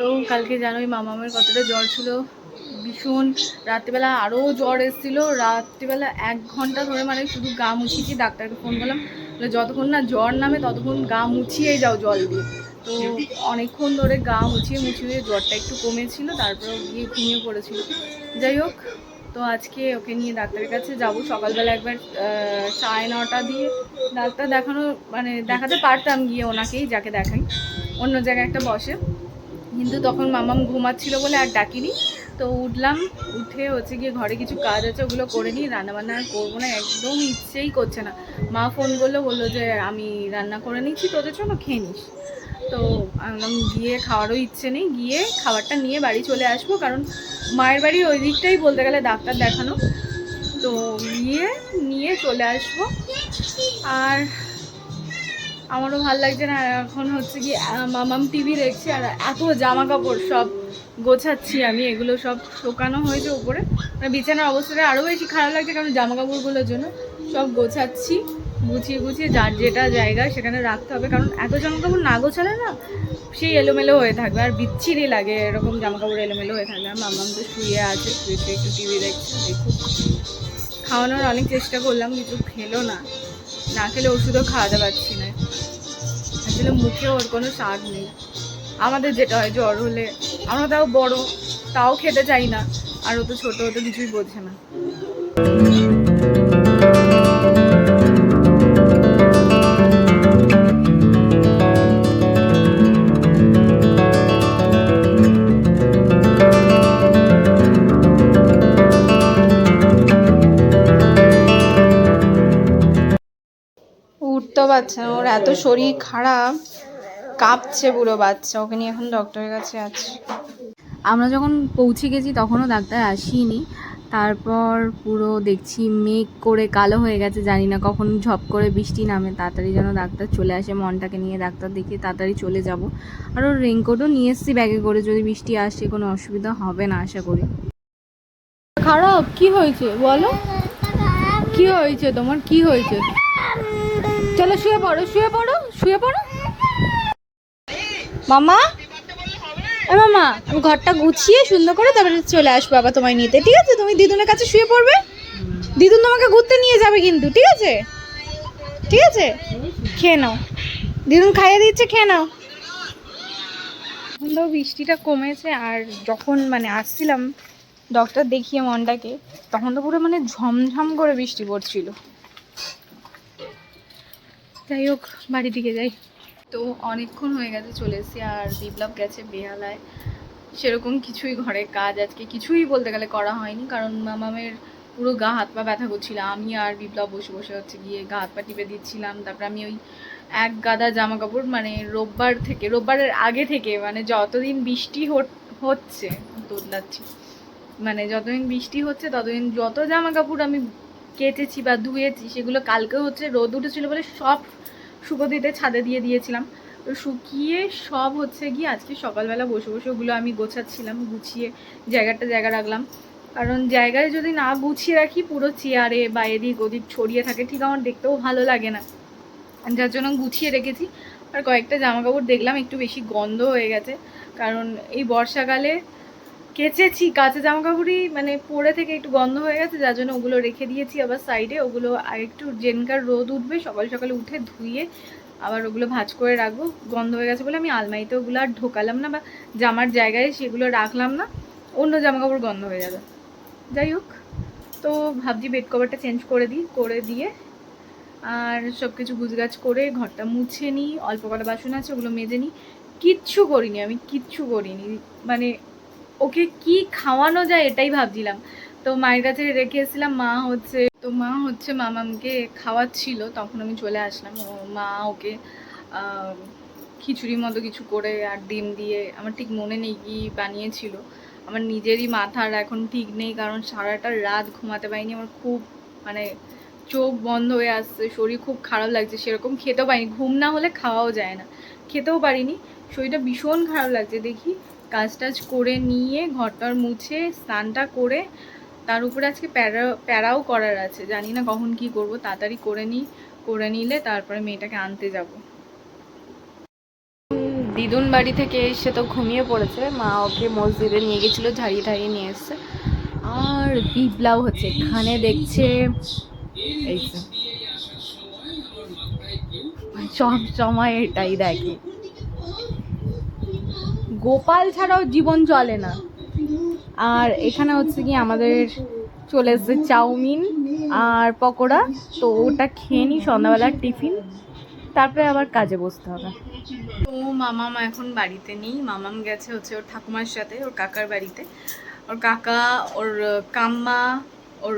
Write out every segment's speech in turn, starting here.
তো কালকে জানোই মামামের কতটা জ্বর ছিল। ভীষণ। রাত্রিবেলা আরও জ্বর এসেছিল। রাত্রিবেলা এক ঘণ্টা ধরে মানে শুধু গা মুছিয়েছি, ডাক্তারকে ফোন করলাম। যতক্ষণ না জ্বর নামে, ততক্ষণ গা মুছিয়েই যাও জল দিয়ে। তো অনেকক্ষণ ধরে গা মুছিয়ে মুছিয়ে জ্বরটা একটু কমেছিল তারপরে গিয়ে ঘুমিয়ে পড়েছিল। যাই হোক, তো আজকে ওকে নিয়ে ডাক্তারের কাছে যাব। সকালবেলা একবার সাড়ে নটা দিয়ে ডাক্তার দেখানো মানে দেখাতে পারতাম গিয়ে ওনাকেই, যাকে দেখাই। অন্য জায়গায় একটা বসে। কিন্তু তখন মামাম ঘুমাচ্ছিল বলে আর ডাকিনি। তো উঠলাম, উঠে হচ্ছে গিয়ে ঘরে কিছু কাজ আছে, ওগুলো করে নিই, রান্নাবান্না আর করব না, একদম ইচ্ছেই করছে না। মা ফোন করল, বলল যে আমি রান্না করে নিচ্ছি, তোদের জন্য খেয়ে নিস। তো গিয়ে খাওয়ারও ইচ্ছে নেই, গিয়ে খাবারটা নিয়ে বাড়ি চলে আসব, কারণ মায়ের বাড়ি ওই দিকটাই বলতে গেলে ডাক্তার দেখানো। তো গিয়ে নিয়ে চলে আসব। আর আমারও ভালো লাগছে না। এখন হচ্ছে কি মামাম টিভি দেখছি আর এত জামা কাপড় সব গোছাচ্ছি আমি, এগুলো সব শোকানো হয়েছে উপরে। বিছানার অবস্থাটা আরও বেশি খারাপ লাগছে কারণ জামা কাপড়গুলোর জন্য সব গোছাচ্ছি, গুছিয়ে গুছিয়ে যার যেটা জায়গা সেখানে রাখতে হবে। কারণ এত জামা কাপড় না গোছালে না সেই এলোমেলো হয়ে থাকবে। আর বিচ্ছিরি লাগে, এরকম জামা কাপড় এলোমেলো হয়ে থাকবে। আর মামাম তো শুয়ে আছে, শুয়ে শুয়ে একটু টিভি দেখছে, দেখুক। খাওয়ানোর অনেক চেষ্টা করলাম কিছু খেলো না। না খেলে ওষুধও খাওয়াতে পারছি না। আসলে মুখে ওর কোনো স্বাদ নেই। আমাদের যেটা হয়, জ্বর হলে। আমরা তাও বড়, তাও খেতে চাই না। আর ও তো ছোটো, ও তো কিছুই বোঝে না। না ওর এত শরীর খারাপ কাঁপছে পুরো বাচ্চা ওকে নিয়ে এখন ডক্টরের কাছে আছে আমরা যখন পৌঁছে গেছি তখনও ডাক্তার আসিনি। তারপর পুরো দেখছি মেঘ করে কালো হয়ে গেছে জানি না কখন ঝপ করে বৃষ্টি নামে তাড়াতাড়ি যেন ডাক্তার চলে আসে মনটাকে নিয়ে ডাক্তার দেখিয়ে তাড়াতাড়ি চলে যাব। আর ওর রেনকোটও নিয়ে এসেছি ব্যাগে করে যদি বৃষ্টি আসে কোনো অসুবিধা হবে না আশা করি। খারাপ? কি হয়েছে? বলো। কি হয়েছে তোমার? কি হয়েছে? চলো শুয়ে পড়ো শুয়ে পড়ো শুয়ে পড়ো। মামা? মামা, ঘরটা গুছিয়ে সুন্দর করে তারপরে চলে আসব আবার তোমায় নিতে, ঠিক আছে? তুমি দিদুনের কাছে শুয়ে পড়বে। দিদুন তোমাকে ঘুরতে নিয়ে যাবে কিন্তু, ঠিক আছে? ঠিক আছে? খেয়ে নাও। দিদুন খাইয়ে দিচ্ছে, খেয়ে নাও। এখন তো বৃষ্টিটা কমেছে আর যখন মানে আসছিলাম ডক্টর দেখিয়ে মনটাকে, তখন তো পুরো মানে ঝমঝম করে বৃষ্টি পড়ছিল। যাই হোক বাড়ি দিকে যাই। তো অনেকক্ষণ হয়ে গেছে, চলে এসেছি আর বিপ্লব গেছে বেহালায়। সেরকম কিছুই ঘরে কাজ আজকে কিছুই বলতে গেলে করা হয়নি, কারণ মামামের পুরো গা হাত পা ব্যথা করছিল। আমি আর বিপ্লব বসে বসে হচ্ছে গিয়ে গা হাত পা টিপে দিচ্ছিলাম। তারপরে আমি ওই এক গাদা জামা কাপড় মানে রোববার থেকে, রোববারের আগে থেকে মানে যতদিন বৃষ্টি হচ্ছে তোদলাচ্ছি মানে যতদিন বৃষ্টি হচ্ছে, ততদিন যত জামা কাপড় আমি কেচেছি বা ধুয়েছি, সেগুলো কালকে হচ্ছে রোদ উঠেছিল বলে সব শুকো দিতে ছাদে দিয়ে দিয়েছিলাম। তো শুকিয়ে সব হচ্ছে গিয়ে আজকে সকালবেলা বসে বসে ওগুলো আমি গোছাচ্ছিলাম, গুছিয়ে জায়গাটা জায়গা রাখলাম। কারণ জায়গায় যদি না গুছিয়ে রাখি, পুরো চেয়ারে বা এদিক ওদিক ছড়িয়ে থাকে, ঠিক আমার দেখতেও ভালো লাগে না। যার জন্য গুছিয়ে রেখেছি। আর কয়েকটা জামা কাপড় দেখলাম, একটু বেশি গন্ধ হয়ে গেছে। কারণ এই বর্ষাকালে কেচেছি, কাঁচা জামা কাপড়ই মানে পরে থেকে একটু গন্ধ হয়ে গেছে, যার জন্য ওগুলো রেখে দিয়েছি আবার সাইডে ওগুলো আর একটু জেনকার রোদ উঠবে, সকাল সকালে উঠে ধুয়ে আবার ওগুলো ভাজ করে রাখব। গন্ধ হয়ে গেছে বলে আমি আলমারিতে ওগুলো আর ঢোকালাম না বা জামার জায়গায় সেগুলো রাখলাম না, অন্য জামা কাপড় গন্ধ হয়ে যাবে। যাই হোক, তো ভাবছি বেড কভারটা চেঞ্জ করে দিই, করে দিয়ে আর সব কিছু গুছগাছ করে ঘরটা মুছে নিই, অল্প কটা বাসন আছে ওগুলো মেজে নিই। কিচ্ছু করিনি আমি, কিচ্ছু করিনি। মানে ওকে কি খাওয়ানো যায় এটাই ভাবছিলাম। তো মায়ের কাছে রেখে এসেছিলাম, মা হচ্ছে, তো মা হচ্ছে মামামকে খাওয়াচ্ছিল, তখন আমি চলে আসলাম। ও মা ওকে খিচুড়ির মতো কিছু করে আর ডিম দিয়ে আমার ঠিক মনে নেই কি বানিয়েছিল। আমার নিজেরই মাথার এখন ঠিক নেই, কারণ সারাটা রাত ঘুমাতে পারিনি। আমার খুব মানে চোখ বন্ধ হয়ে আসছে, শরীর খুব খারাপ লাগছে, সেরকম খেতেও পারিনি। ঘুম না হলে খাওয়াও যায় না। খেতেও পারিনি, শরীরটা ভীষণ খারাপ লাগছে। দেখি কাজ টাজ করে নিয়ে ঘরটার মুছে স্নানটা করে তার উপরে আজকে প্যারা, প্যারাও করার আছে। জানি না কখন কি করব, তাড়াতাড়ি করে নিই, করে নিলে তারপরে মেয়েটাকে আনতে যাব। দিদুন বাড়ি থেকে এসে তো ঘুমিয়ে পড়েছে। মা ওকে মসজিদে নিয়ে গেছিল, ঝাড়িয়ে ঠাড়িয়ে নিয়ে এসছে। আর বিপ্লাও হচ্ছে, এখানে দেখছে। সব সময় এটাই দেখে। গোপাল ছাড়াও জীবন চলে না। আর এখানে হচ্ছে কি আমাদের চলে এসেছে চাউমিন আর পকোড়া। তো ওটা খেয়ে নিই সন্ধ্যাবেলার টিফিন। তারপরে আবার কাজে বসতে হবে। তো মামাম এখন বাড়িতে নেই। মামাম গেছে হচ্ছে ওর ঠাকুমার সাথে, ওর কাকার বাড়িতে। ওর কাকা, ওর কাম্মা, ওর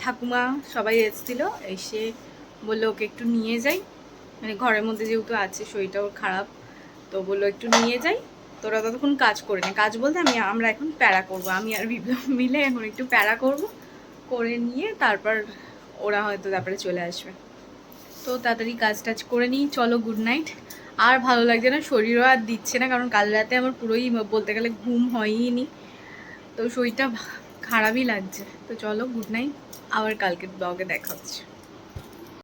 ঠাকুমা সবাই এসেছিল। এসে বলল ওকে একটু নিয়ে যাই। মানে ঘরের মধ্যে যেহেতু আছে শরীরটা ওর খারাপ, তো বলল একটু নিয়ে যাই। তোরা ততক্ষণ কাজ করে নে। কাজ বলতে আমি, আমরা এখন প্যারা করব। আমি আর বিপ্লব মিলে এখন একটু প্যারা করব। করে নিয়ে তারপর ওরা হয়তো তারপরে চলে আসবে। তো তাড়াতাড়ি কাজ টাজ করে নিই। চলো গুড নাইট আর ভালো লাগছে না, শরীরও আর দিচ্ছে না, কারণ কাল রাতে আমার পুরোই বলতে গেলে ঘুম হয়ই নি তো শরীরটা খারাপই লাগছে। তো চলো গুড নাইট আবার কালকে ব্লগে দেখা হচ্ছে।